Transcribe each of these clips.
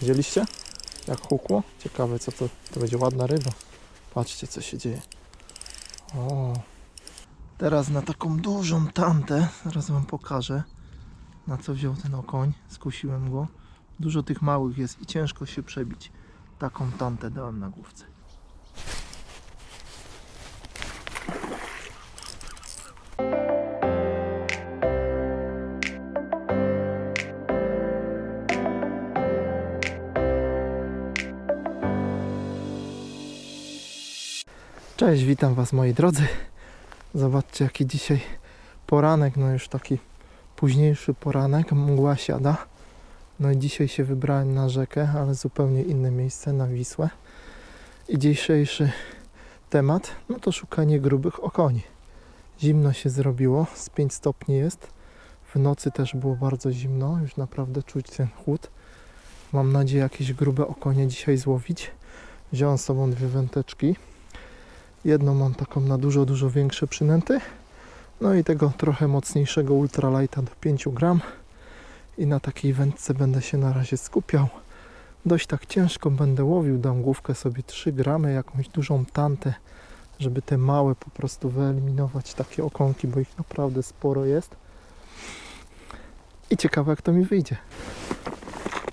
widzieliście? Jak hukło? Ciekawe co to, to będzie ładna ryba. Patrzcie co się dzieje. O. Teraz na taką dużą tantę, zaraz wam pokażę na co wziął ten okoń. Skusiłem go. Dużo tych małych jest i ciężko się przebić. Taką tantę dałem na główce. Cześć, witam Was moi drodzy. Zobaczcie jaki dzisiaj poranek, no już taki późniejszy poranek, mgła siada. No i dzisiaj się wybrałem na rzekę, ale zupełnie inne miejsce, na Wisłę. I dzisiejszy temat, no to szukanie grubych okoni. Zimno się zrobiło, z 5 stopni jest. W nocy też było bardzo zimno, już naprawdę czuć ten chłód. Mam nadzieję jakieś grube okonie dzisiaj złowić. Wziąłem z sobą dwie wędeczki. Jedną mam taką na dużo, dużo większe przynęty. No i tego trochę mocniejszego ultralighta do 5 gram. I na takiej wędce będę się na razie skupiał. Dość tak ciężko będę łowił, dam główkę sobie 3 gramy, jakąś dużą tantę, żeby te małe po prostu wyeliminować takie okonki, bo ich naprawdę sporo jest. I ciekawe jak to mi wyjdzie.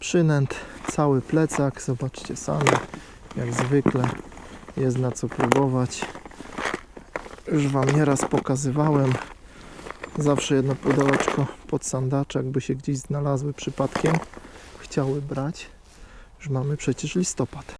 Przynęt, cały plecak, zobaczcie sami, jak zwykle jest na co próbować. Już Wam nieraz pokazywałem. Zawsze jedno pudełeczko pod sandaczek, by się gdzieś znalazły przypadkiem. Chciały brać. Już mamy przecież listopad.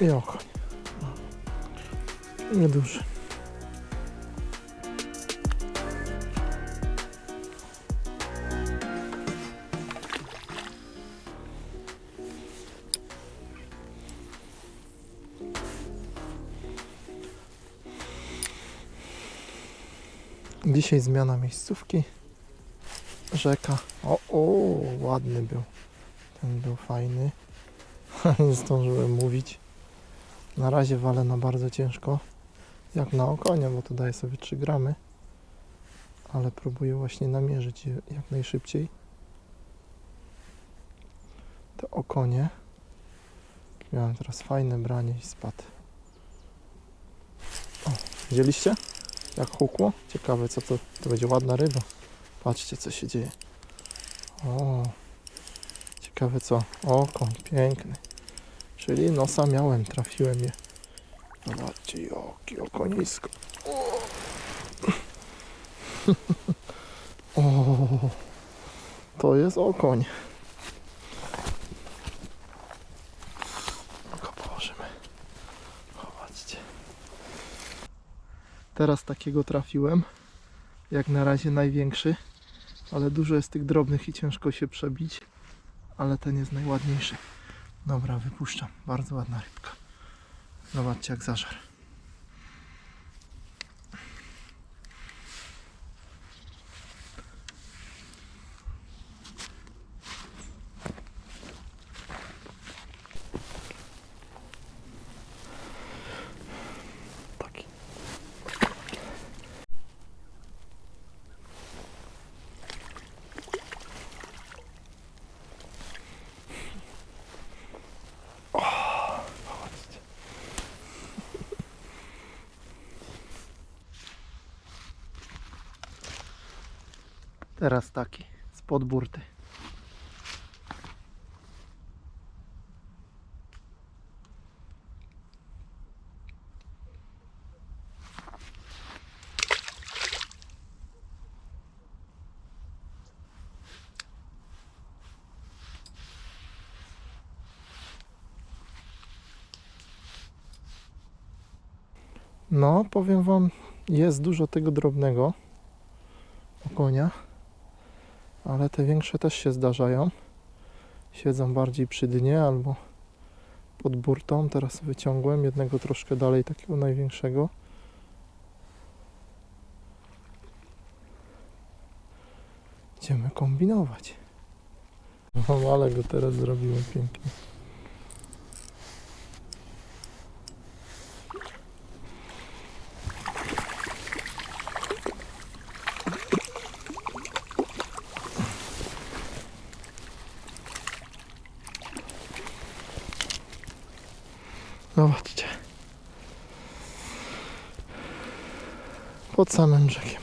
I okoń. Nieduży. Dzisiaj zmiana miejscówki. Rzeka. O, o, ładny był. Ten był fajny. Nie zdążyłem mówić. Na razie walę na bardzo ciężko. Jak na okonia, bo to daje sobie 3 gramy. Ale próbuję właśnie namierzyć je jak najszybciej. Te okonie. Miałem teraz fajne branie i spadł. O, widzieliście? Jak hukło? Ciekawe co to, to będzie ładna ryba. Patrzcie co się dzieje. O, ciekawe co. Okoń, piękny. Czyli nosa miałem, trafiłem je. Zobaczcie, jakie okonisko. O. o, to jest okoń. Go położymy. Zobaczcie. Teraz takiego trafiłem. Jak na razie największy. Ale dużo jest tych drobnych i ciężko się przebić. Ale ten jest najładniejszy. Dobra, wypuszczam. Bardzo ładna rybka. Zobaczcie jak zażar. Teraz taki, spod burty. No, powiem Wam, jest dużo tego drobnego okonia, ale te większe też się zdarzają. Siedzą bardziej przy dnie albo pod burtą. Teraz wyciągłem jednego troszkę dalej, takiego największego. Idziemy kombinować. No, ale go teraz zrobiłem pięknie. Zobaczcie. Pod samym brzegiem.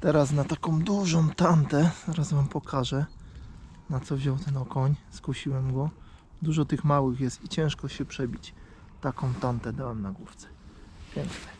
Teraz na taką dużą tantę, zaraz wam pokażę na co wziął ten okoń. Skusiłem go. Dużo tych małych jest i ciężko się przebić. Taką tantę dałem na główce. Piękne.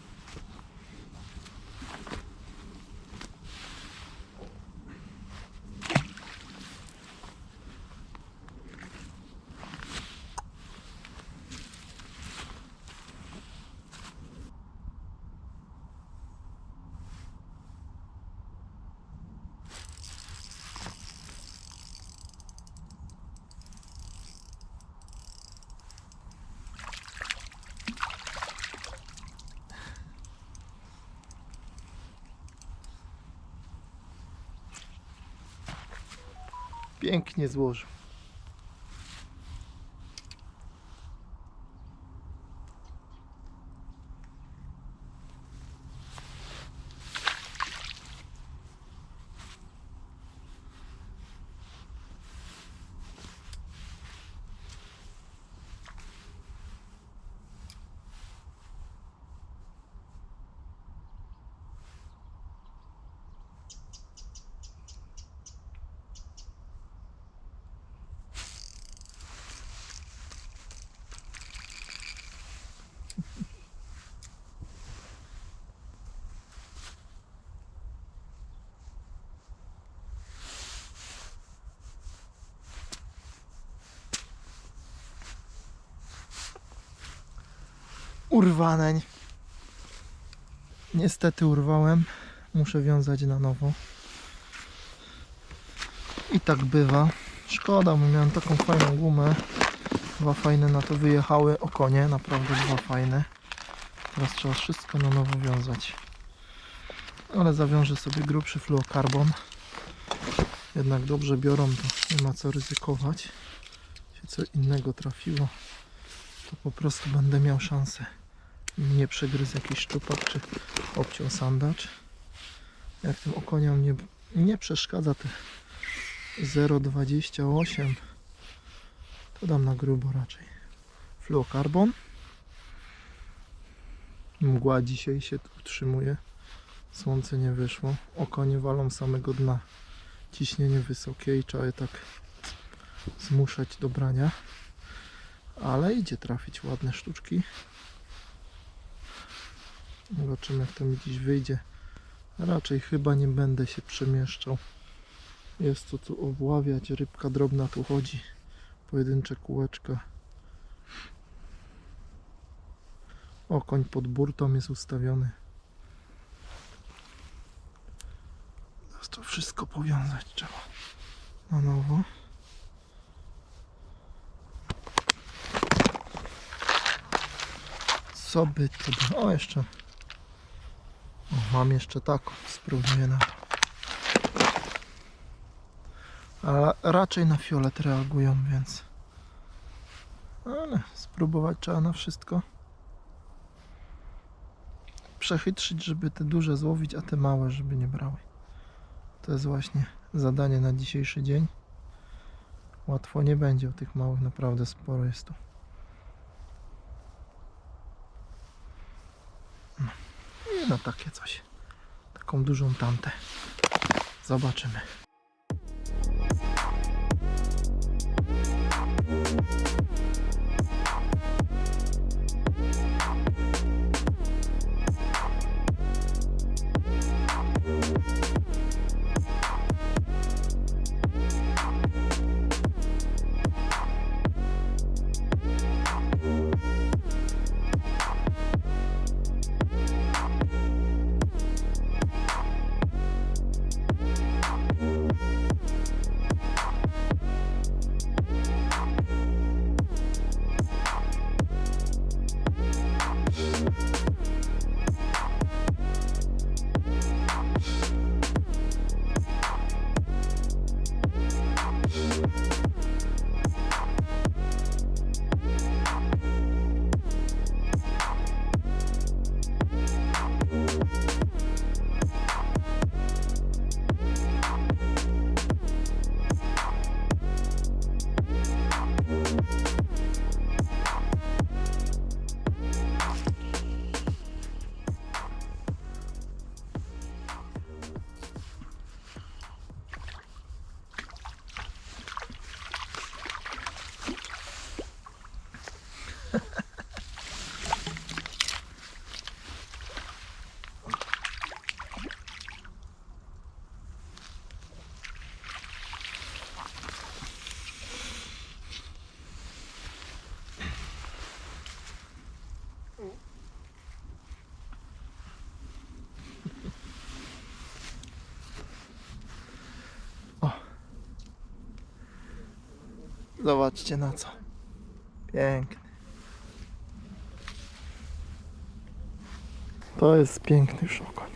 Pięknie złożył. Urwaneń. Niestety urwałem. Muszę wiązać na nowo. I tak bywa. Szkoda, bo miałem taką fajną gumę. Dwa fajne na to wyjechały okonie. Naprawdę dwa fajne. Teraz trzeba wszystko na nowo wiązać. Ale zawiążę sobie grubszy fluokarbon. Jednak dobrze biorą, to nie ma co ryzykować. Się co innego trafiło, to po prostu będę miał szansę. Nie przegryzł jakiś szczupak czy obciął sandacz. Jak tym okoniom nie, nie przeszkadza te 0,28 to dam na grubo raczej. Fluokarbon. Mgła dzisiaj się utrzymuje. Słońce nie wyszło. Okonie walą samego dna. Ciśnienie wysokie i trzeba je tak zmuszać do brania. Ale idzie trafić ładne sztuczki. Zobaczymy jak to mi dziś wyjdzie. Raczej chyba nie będę się przemieszczał. Jest to tu obławiać. Rybka drobna tu chodzi. Pojedyncze kółeczka. Okoń pod burtą jest ustawiony. Teraz to wszystko powiązać trzeba na nowo. Co by tu było? O, jeszcze. Mam jeszcze taką. Spróbuję na to. Ale raczej na fiolet reagują, więc. Ale spróbować trzeba na wszystko. Przechytrzyć, żeby te duże złowić, a te małe, żeby nie brały. To jest właśnie zadanie na dzisiejszy dzień. Łatwo nie będzie, o tych małych naprawdę sporo jest tu. No takie coś. Taką dużą tantę. Zobaczymy. Zobaczcie na co. Piękny. To jest piękny szokoń.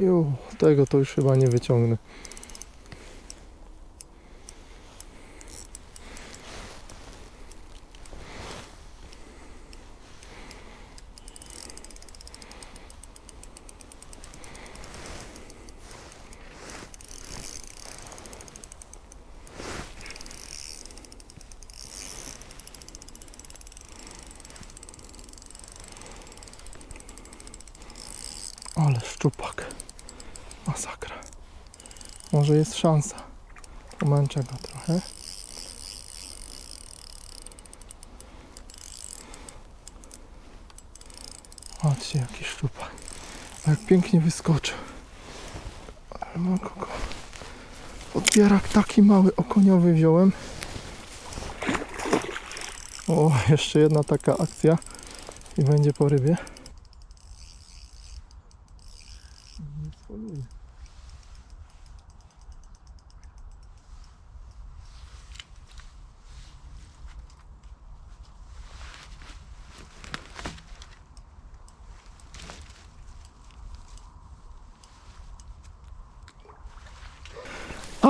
Jo, tego to już chyba nie wyciągnę. Ale szczupak. Masakra. Może jest szansa. Pomęczę go trochę. Patrzcie jaki szczupak. Jak pięknie wyskoczył. Ale ma kogo. Odbierak taki mały okoniowy wziąłem. O, jeszcze jedna taka akcja i będzie po rybie. Nie sfoluje.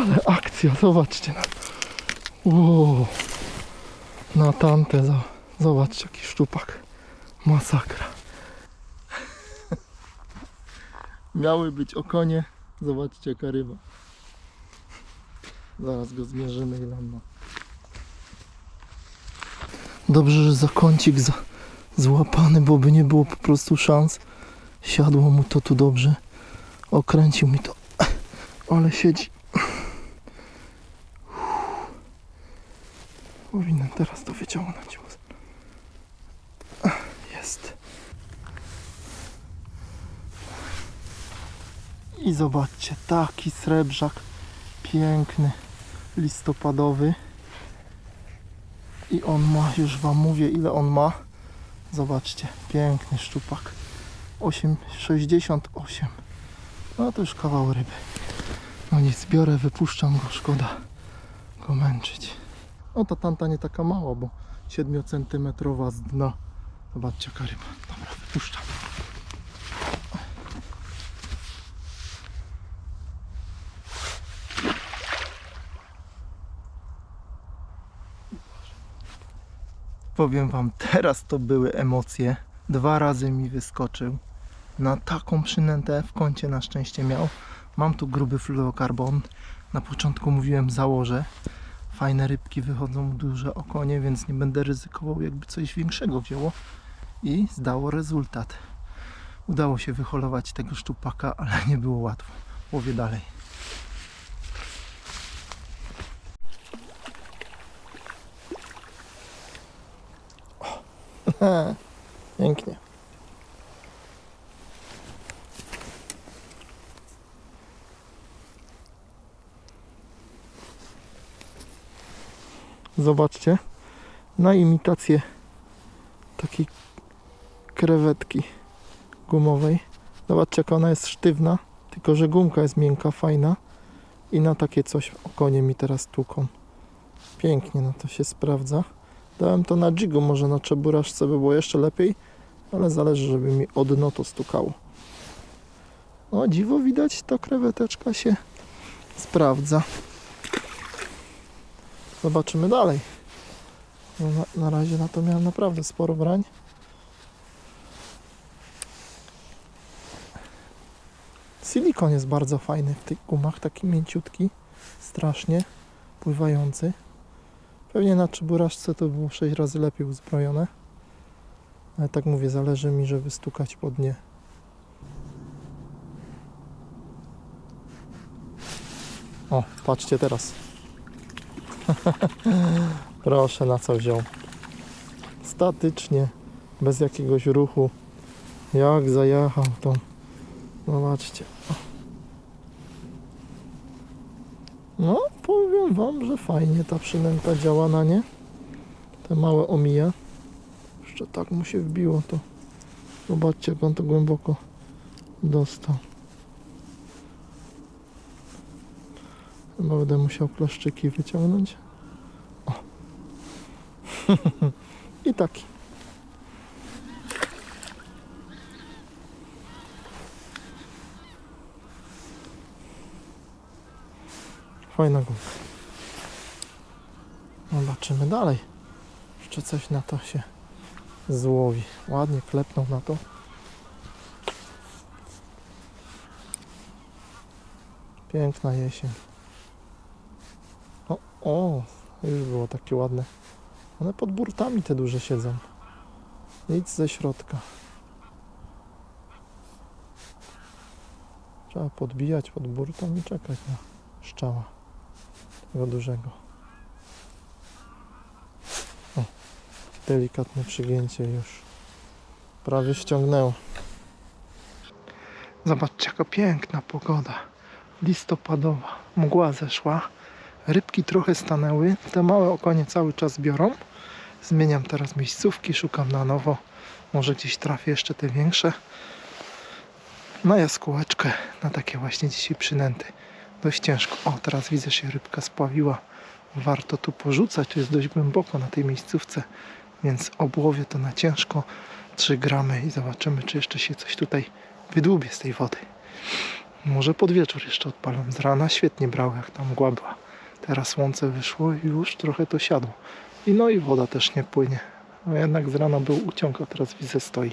Ale akcja, zobaczcie na. Na za- zobaczcie jaki szczupak. Masakra. Miały być okonie. Zobaczcie jaka ryba. Zaraz go zmierzymy on ma. Dobrze, że zakącik za, złapany, bo by nie było po prostu szans. Siadło mu to tu dobrze. Okręcił mi to. Ale siedzi. Powinienem teraz to wyciągnąć. Jest. I zobaczcie, taki srebrzak piękny, listopadowy. I on ma, już Wam mówię ile on ma. Zobaczcie, piękny szczupak. 8, 68. No to już kawał ryby. No nic, biorę, wypuszczam go, szkoda. go męczyć. O, ta tanta nie taka mała, bo 7 cm z dna. Zobaczcie, jaka ryba. Dobra, wypuszczam. Powiem wam, teraz to były emocje. Dwa razy mi wyskoczył. Na taką przynętę w kącie na szczęście miał. Mam tu gruby fluorokarbon. Na początku mówiłem założę. Fajne rybki wychodzą, duże okonie, więc nie będę ryzykował jakby coś większego wzięło. I zdało rezultat. Udało się wyholować tego szczupaka, ale nie było łatwo. Łowię dalej. O, Pięknie. Zobaczcie, na imitację takiej krewetki gumowej. Zobaczcie, jak ona jest sztywna, tylko że gumka jest miękka, fajna i na takie coś okonie mi teraz tłuką. Pięknie, no to się sprawdza. Dałem to na jigu, może na czeburażce by było jeszcze lepiej, ale zależy, żeby mi od dno to stukało. O, dziwo widać, ta kreweteczka się sprawdza. Zobaczymy dalej. No na, na razie na to miałem naprawdę sporo brań. Silikon jest bardzo fajny w tych gumach, taki mięciutki, strasznie pływający. Pewnie na czeburażce to było 6 razy lepiej uzbrojone. Ale tak mówię, zależy mi, żeby stukać po dnie. O, patrzcie teraz. Proszę, na co wziął. Statycznie, bez jakiegoś ruchu. Jak zajechał to. Zobaczcie. No, powiem wam, że fajnie ta przynęta działa na nie. Te małe omija. Jeszcze tak mu się wbiło to. Zobaczcie, jak on to głęboko dostał. Chyba będę musiał klaszczyki wyciągnąć. O. I taki. Fajna gumka. Zobaczymy dalej. Jeszcze coś na to się złowi. Ładnie klepnął na to. Piękna jesień. O, już było takie ładne. One pod burtami te duże siedzą. Nic ze środka. Trzeba podbijać pod burtą i czekać na szczała tego dużego. O, delikatne przygięcie już prawie ściągnęło. Zobaczcie, jaka piękna pogoda. Listopadowa. Mgła zeszła. Rybki trochę stanęły. Te małe okonie cały czas biorą. Zmieniam teraz miejscówki, szukam na nowo. Może gdzieś trafię jeszcze te większe. Na jaskółeczkę, na takie właśnie dzisiaj przynęty. Dość ciężko. O, teraz widzę, że się rybka spławiła. Warto tu porzucać, to jest dość głęboko na tej miejscówce, więc obłowię to na ciężko. 3 gramy i zobaczymy, czy jeszcze się coś tutaj wydłubie z tej wody. Może pod wieczór jeszcze odpalę. Z rana świetnie brał, jak tam mgła była. Teraz słońce wyszło i już trochę to siadło. I no i woda też nie płynie. No jednak z rana był uciąg, a teraz widzę stoi.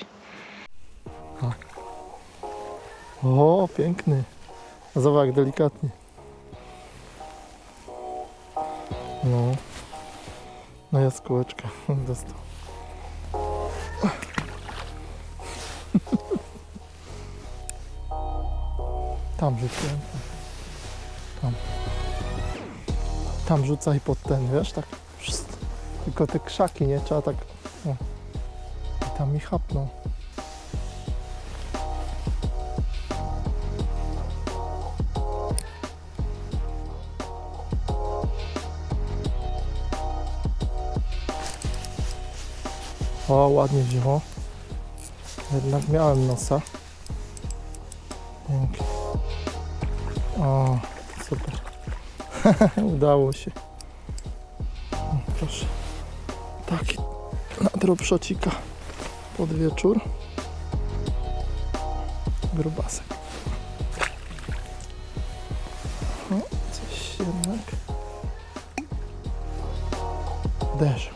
O, piękny. Zobacz delikatnie. No. Na jaskółeczkę dostał. Tam rzuciłem. Tam rzucaj pod ten, wiesz, tak. Tylko te krzaki, nie? Trzeba tak. O. I tam mi chapnął. O, ładnie wzięło. Jednak miałem nosa. Pięknie. O, super. Udało się. proszę. Taki na dropshotcika pod wieczór. Grubasek. O, coś jednak. Uderzył.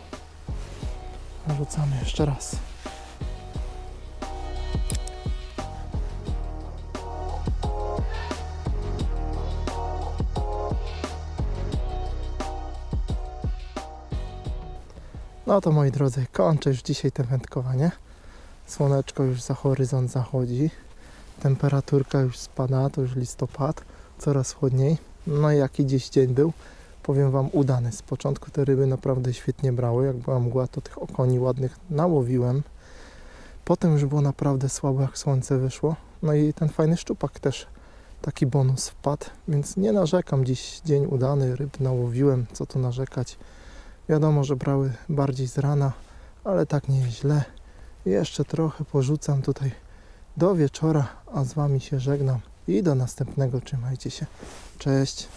Rzucamy jeszcze raz. No to moi drodzy, kończę już dzisiaj te wędkowanie. Słoneczko już za horyzont zachodzi. Temperaturka już spada, to już listopad, coraz chłodniej. No i jaki dziś dzień był? Powiem Wam udany. Z początku te ryby naprawdę świetnie brały. Jak była mgła, to tych okoni ładnych nałowiłem. Potem już było naprawdę słabo, jak słońce wyszło. No i ten fajny szczupak też taki bonus wpadł, więc nie narzekam. Dziś dzień udany, ryb nałowiłem, co tu narzekać. Wiadomo, że brały bardziej z rana, ale tak nie jest źle. Jeszcze trochę porzucam tutaj do wieczora, a z Wami się żegnam i do następnego. Trzymajcie się. Cześć.